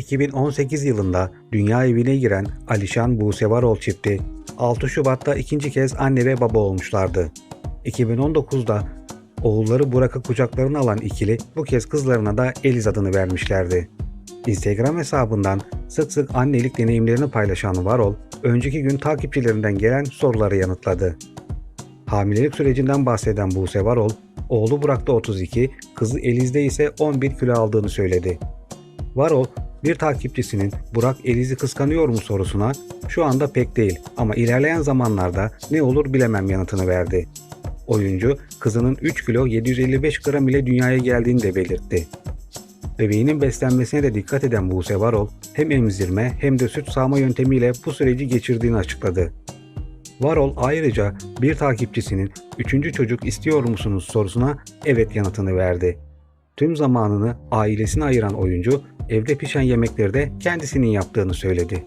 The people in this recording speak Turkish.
2018 yılında dünya evine giren Alişan Buse Varol çifti 6 Şubat'ta ikinci kez anne ve baba olmuşlardı. 2019'da oğulları Burak'ı kucaklarına alan ikili bu kez kızlarına da Eliz adını vermişlerdi. Instagram hesabından sık sık annelik deneyimlerini paylaşan Varol, önceki gün takipçilerinden gelen soruları yanıtladı. Hamilelik sürecinden bahseden Buse Varol, oğlu Burak'ta 32, kızı Eliz'de ise 11 kilo aldığını söyledi. Varol, bir takipçisinin Burak Eliz'i kıskanıyor mu sorusuna şu anda pek değil ama ilerleyen zamanlarda ne olur bilemem yanıtını verdi. Oyuncu kızının 3 kilo 755 gram ile dünyaya geldiğini de belirtti. Bebeğinin beslenmesine de dikkat eden Buse Varol hem emzirme hem de süt sağma yöntemiyle bu süreci geçirdiğini açıkladı. Varol ayrıca bir takipçisinin 3. çocuk istiyor musunuz sorusuna evet yanıtını verdi. Tüm zamanını ailesine ayıran oyuncu evde pişen yemekleri de kendisinin yaptığını söyledi.